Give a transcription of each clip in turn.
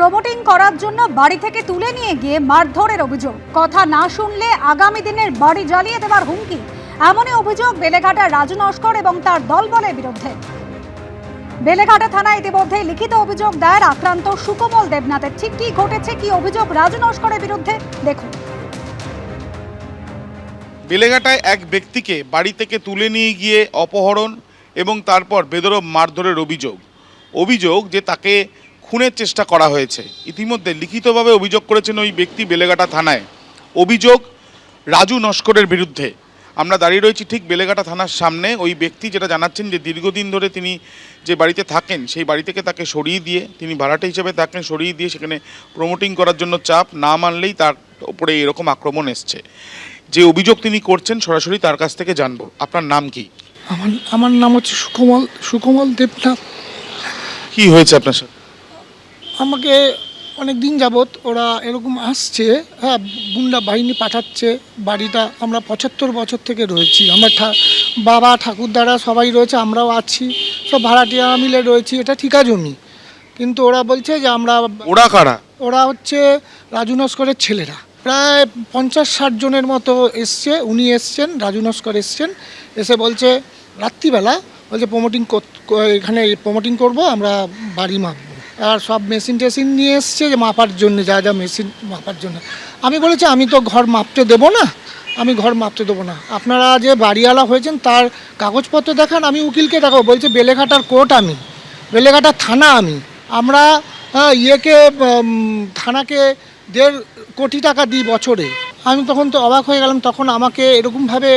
Promoting করার জন্য বাড়ি থেকে তুলে নিয়ে গিয়ে মারধরের অভিযোগ। কথা না শুনলে আগামী দিনের বাড়ি জ্বালিয়ে দেওয়ার হুমকি। এমনই অভিযোগ বেলেঘাটার রাজু নস্কর এবং তার দলবলের বিরুদ্ধে। বেলেঘাটা থানায় ইতিমধ্যে লিখিত অভিযোগ দায়ের আক্রান্ত সুকমল দেবনাথের। ঠিক কি ঘটেছে, কি অভিযোগ রাজু নস্করের বিরুদ্ধে? দেখুন। বেলেঘাটায় এক ব্যক্তিকে বাড়ি থেকে তুলে নিয়ে গিয়ে অপহরণ এবং তারপর বেদরব মারধরের অভিযোগ। অভিযোগ যে তাকে খুনের চেষ্টা করা হয়েছে। ইতিমধ্যে লিখিতভাবে অভিযোগ করেছেন ওই ব্যক্তি বেলেঘাটা থানায়। অভিযোগ রাজু নস্করের বিরুদ্ধে। আমরা দাঁড়িয়ে রয়েছি ঠিক বেলেঘাটা থানার সামনে। ওই ব্যক্তি যেটা জানাচ্ছেন যে দীর্ঘদিন ধরে তিনি যে বাড়িতে থাকেন সেই বাড়ি থেকে তাকে সরিয়ে দিয়ে তিনি ভাড়াটে হিসেবে থাকেন সরিয়ে দিয়ে সেখানে প্রমোটিং করার জন্য চাপ না মানলেই তার উপরে এরকম আক্রমণ এসছে। যে অভিযোগ তিনি করছেন সরাসরি তার কাছ থেকে জানব। আপনার নাম কি? আমার আমার নাম হচ্ছে সুকমল সুকমল দেবনাথ। কি হয়েছে আপনার সাথে? আমাকে অনেক দিন যাবৎ ওরা এরকম আসছে হ্যাঁ গুন্ডা বাহিনী পাঠাচ্ছে বাড়িটা আমরা পঁচাত্তর বছর থেকে রয়েছি। আমার ঠা বাবা ঠাকুরদারা সবাই রয়েছে আমরাও আছি সব ভাড়াটিয়া মিলে রয়েছি এটা ঠিকা জমি কিন্তু ওরা বলছে যে আমরা ওরা কারা? ওরা হচ্ছে রাজু নস্করের ছেলেরা। প্রায় পঞ্চাশ ষাট জনের মতো এসছে উনি এসছেন রাজু নস্কর এসছেন এসে বলছে রাত্রিবেলা বলছে প্রমোটিং এখানে প্রমোটিং করব আমরা বাড়ি মাপবো। আর সব মেশিন টেশিন নিয়ে এসছে যে মাপার জন্য, যা যা মেশিন মাপার জন্য। আমি বলেছি, আমি তো ঘর মাপতে দেবো না। আমি ঘর মাপতে দেবো না। আপনারা যে বাড়িওয়ালা হয়েছেন, তার কাগজপত্র দেখান, আমি উকিলকে দেখাবো। বলছে, বেলেঘাটার কোর্ট আমি বেলেঘাটার থানা আমি। আমরা ইয়েকে থানাকে দেড় কোটি টাকা দিই বছরে। আমি তখন তো অবাক হয়ে গেলাম, তখন আমাকে এরকমভাবে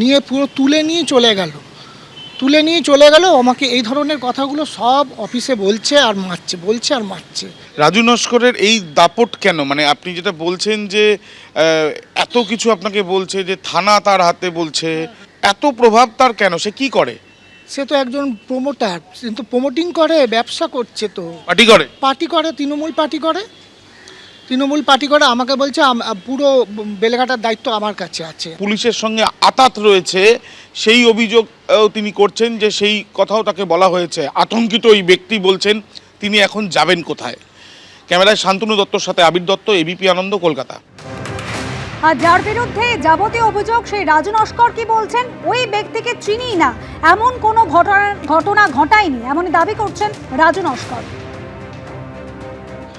নিয়ে পুরো তুলে নিয়ে চলে গেল। তুলে নিয়ে চলে গেল। আমাকে এই ধরনের কথাগুলো সব অফিসে বলছে আর মারছে বলছে আর মারছে। রাজু নস্করের এই দাপট কেন? মানে আপনি যেটা বলছেন যে এত কিছু আপনাকে বলছে যে থানা তার হাতে বলছে এত প্রভাব তার কেন? সে কি করে? সে তো একজন প্রমোটার কিন্তু প্রমোটিং করে ব্যবসা করছে তো। পার্টি করে? পার্টি করে তৃণমূল পার্টি করে। তৃণমূল পার্টি করে আমাকে বলছে পুরো বেলেঘাটার দায়িত্ব আমার কাছে আছে। পুলিশের সঙ্গে আতাত রয়েছে সেই অভিযোগ তিনি করছেন যে সেই কথাও তাকে বলা হয়েছে। আতঙ্কিত ওই ব্যক্তি বলছেন তিনি এখন যাবেন কোথায়? ক্যামেরায় শান্তনু দত্তর সাথে আবির দত্ত এবিপি আনন্দ কলকাতা। আর যার বিরুদ্ধে যাবতীয় অভিযোগ সেই রাজু নস্কর কি বলছেন? ওই ব্যক্তিকে চিনি না। এমন কোনো ঘটনা ঘটনা ঘটায়নি। এমন দাবি করছেন রাজু নস্কর।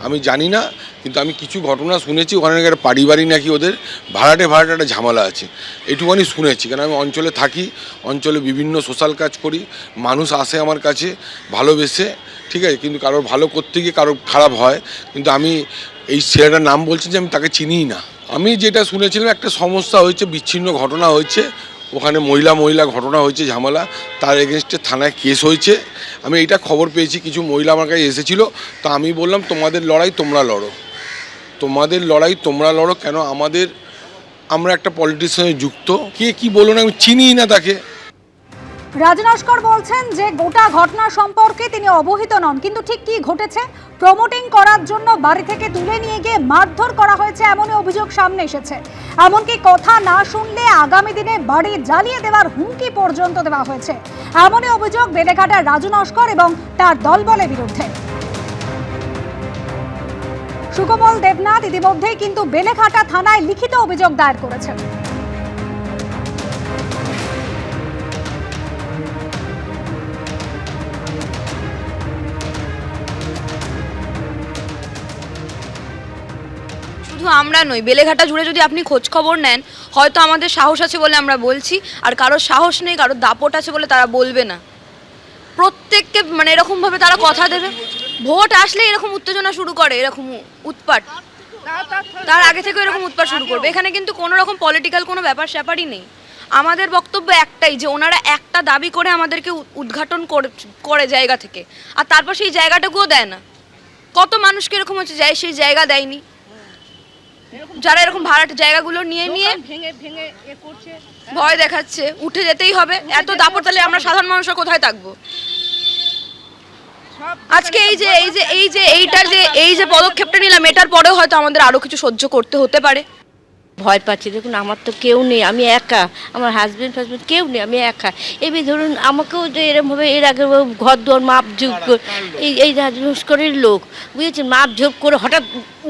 আমি জানি না কিন্তু আমি কিছু ঘটনা শুনেছি, ওখানে নাকি একটা পারিবারিক নাকি ওদের ভাড়াটে ভাড়াটে একটা ঝামেলা আছে। এটুকুনি শুনেছি কারণ আমি অঞ্চলে থাকি, অঞ্চলে বিভিন্ন সোশ্যাল কাজ করি, মানুষ আসে আমার কাছে, ভালোবেসে, ঠিক আছে? কিন্তু কারোর ভালো করতে গিয়ে কারোর খারাপ হয়, কিন্তু আমি এই ছেলেটার নাম বলছি যে আমি তাকে চিনিই না। আমি যেটা শুনেছিলাম, একটা সমস্যা হয়েছে, বিচ্ছিন্ন ঘটনা হয়েছে, ওখানে মহিলা মহিলা ঘটনা হয়েছে, ঝামেলা, তার এগেনস্টে থানায় কেস হয়েছে। আমি এইটা খবর পেয়েছি, কিছু মহিলা আমার কাছে এসেছিল, তো আমি বললাম, তোমাদের লড়াই, তোমরা লড়ো। তোমাদের লড়াই, তোমরা লড়ো, কেন আমাদের, আমরা একটা পলিটিশিয়ানে যুক্ত? কে কি বলুন, আমি চিনিই না তাকে। রাজু নস্কর বলছেন যে, গোটা ঘটনা সম্পর্কে তিনি অবহিত নন, কিন্তু ঠিক কি ঘটেছে? প্রমোটিং করার জন্য বাড়ি থেকে তুলে নিয়ে গিয়ে মারধর করা হয়েছে এমনই অভিযোগ সামনে এসেছে। এমনকি কথা না শুনলে আগামী দিনে বাড়ি জ্বালিয়ে দেওয়ার হুমকি পর্যন্ত দেওয়া হয়েছে। এমনই অভিযোগ বেলেঘাটার রাজু নস্কর এবং তার দলবলের বিরুদ্ধে। সুকমল দেবনাথ ইতিমধ্যেই কিন্তু বেলেঘাটা থানায় লিখিত অভিযোগ দায়ের করেছেন। শুধু আমরা নই, বেলেঘাটা জুড়ে যদি আপনি খোঁজ খবর নেন, হয়তো আমাদের সাহস আছে বলে আমরা বলছি, আর কারোর সাহস নেই, কারোর দাপট আছে বলে তারা বলবে না। প্রত্যেককে মানে এরকমভাবে তারা কথা দেবে। ভোট আসলে এরকম উত্তেজনা শুরু করে এরকম উৎপাট তার আগে থেকে এরকম উৎপাট শুরু করবে। এখানে কিন্তু কোনো রকম পলিটিক্যাল কোনো ব্যাপার স্যাপারই নেই। আমাদের বক্তব্য একটাই যে ওনারা একটা দাবি করে আমাদেরকে উদ্ঘাটন করে- জায়গা থেকে। আর তারপর সেই জায়গাটাকেও দেয় না। কত মানুষকে এরকম হচ্ছে যায় সেই জায়গা দেয়নি। যারা এরকম ভাড়াট জায়গাগুলো নিয়ে নিয়ে ভয় দেখাচ্ছে উঠে যেতেই হবে। এত দাপট তাহলে আমরা সাধারণ মানুষরা কোথায় থাকব? আজকে এই যে এই যে এই যে এইটার যে এই যে পদক্ষেপটা নিলাম এটার পরেও হয়তো আমাদের আরও কিছু সহ্য করতে হতে পারে। ভয় পাচ্ছি দেখুন আমার তো কেউ নেই আমি একা। আমার হাজব্যান্ড ফাজব্যান্ড কেউ নেই আমি একা। এমনি ধরুন আমাকেও যে এরমভাবে এর আগে ঘর দোয়ার মাপ ঝোপ এই এই এই করে লোক বুঝেছেন? মাপ ঝোপ করে হঠাৎ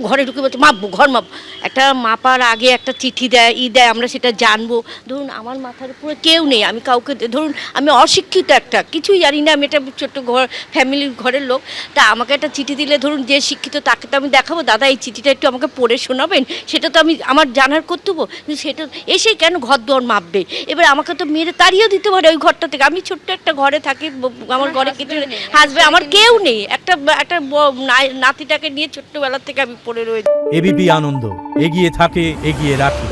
ঘরে ঢুকে বলছে মাপবো ঘর মাপ একটা মাপার আগে একটা চিঠি দেয় ই দেয় আমরা সেটা জানব। ধরুন আমার মাথার উপরে কেউ নেই আমি কাউকে ধরুন আমি অশিক্ষিত একটা কিছুই জানি না আমি একটা ছোট্ট ঘর ফ্যামিলির ঘরের লোক। তা আমাকে একটা চিঠি দিলে ধরুন যে শিক্ষিত তাকে তো আমি দেখাবো। দাদা এই চিঠিটা একটু আমাকে পড়ে শোনাবেন সেটা তো আমি আমার জানার কর্তব্য। কিন্তু সেটা এসেই কেন ঘর দোর মাপবে? এবার আমাকে তো মেরে তাড়িয়েও দিতে পারে ওই ঘরটা থেকে। আমি ছোট্ট একটা ঘরে থাকি আমার ঘরে কিছু হাসবে আমার কেউ নেই। একটা একটা নাতিটাকে নিয়ে ছোট্টবেলা থেকে আমি পড়ে রয়েছি। এবিপি আনন্দ, এগিয়ে থাকে, এগিয়ে রাখে।